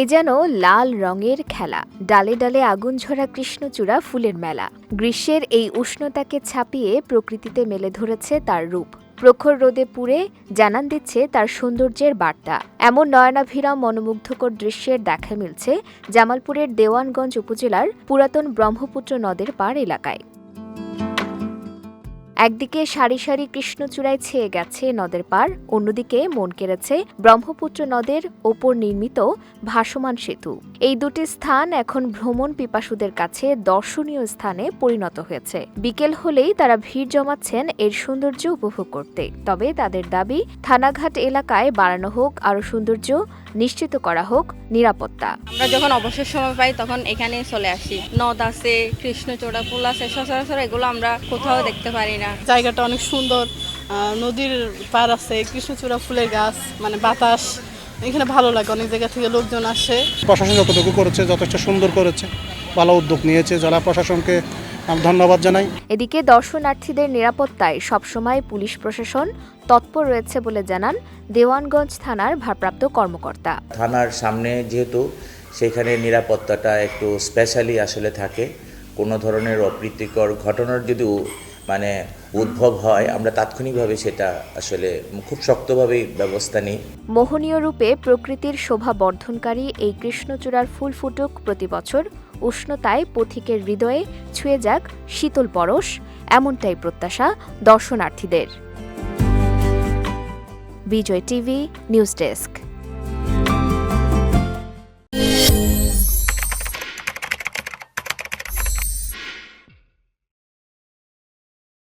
এ যেন লাল রঙের খেলা। ডালে ডালে আগুন ঝরা কৃষ্ণচূড়া ফুলের মেলা। গ্রীষ্মের এই উষ্ণতাকে ছাপিয়ে প্রকৃতিতে মেলে ধরেছে তার রূপ। প্রখর রোদে পুড়ে জানান দিচ্ছে তার সৌন্দর্যের বার্তা। এমন নয়নাভিরাম মনোমুগ্ধকর দৃশ্যের দেখা মিলছে জামালপুরের দেওয়ানগঞ্জ উপজেলার পুরাতন ব্রহ্মপুত্র নদের পাড় এলাকায়। একদিকে সারি সারি কৃষ্ণচূড়ায় ছেয়ে গেছে নদের পার, অন্যদিকে মন কেড়েছে ব্রহ্মপুত্র নদের ওপর নির্মিত ভাসমান সেতু। এই দুটি স্থান এখন ভ্রমণ পিপাসুদের কাছে দর্শনীয় স্থানে পরিণত হয়েছে। বিকেল হলেই তারা ভিড় জমাচ্ছেন এর সৌন্দর্য উপভোগ করতে। তবে তাদের দাবি, থানাঘাট এলাকায় বাড়ানো হোক, আরও সৌন্দর্য নিশ্চিত করা হোক নিরাপত্তা। আমরা যখন অবসর সময় পাই তখন এখানে চলে আসি। নদ আছে কৃষ্ণচূড়া পুল আছে সচরাচর এগুলো আমরা কোথাও দেখতে পারি না। জায়গাটা অনেক সুন্দর। নদীর পার আছে কৃষ্ণচূড়া ফুলের গাছ মানে বাতাস। এখানে ভালো লাগে অনেক জায়গা থেকে লোকজন আসে। প্রশাসন যতটুকু করেছে যথেষ্ট সুন্দর করেছে। ভালো উদ্যোগ নিয়েছে। জেলা প্রশাসনকে ধন্যবাদ জানাই। এদিকে দর্শনার্থীদের নিরাপত্তায় সবসময় পুলিশ প্রশাসন তৎপর রয়েছে বলে জানান দেওয়ানগঞ্জ থানার ভারপ্রাপ্ত কর্মকর্তা। থানার সামনে যেহেতু সেখানে নিরাপত্তাটা একটু স্পেশালি আসলে থাকে কোনো ধরনের অপ্রীতিকর ঘটনার যদি মানে উদ্ভব হয় আমরা তাৎক্ষণিকভাবে সেটা আসলে খুব শক্তভাবে ব্যবস্থা নিই। মোহনীয় রূপে প্রকৃতির শোভা বর্ধনকারী এই কৃষ্ণচূড়ার ফুল ফুটুক প্রতি বছর উষ্ণতায় পথিকের হৃদয়ে ছুঁয়ে যাক শীতল পরশ এমনটাই প্রত্যাশা দর্শনার্থীদের। Bijoy TV news desk.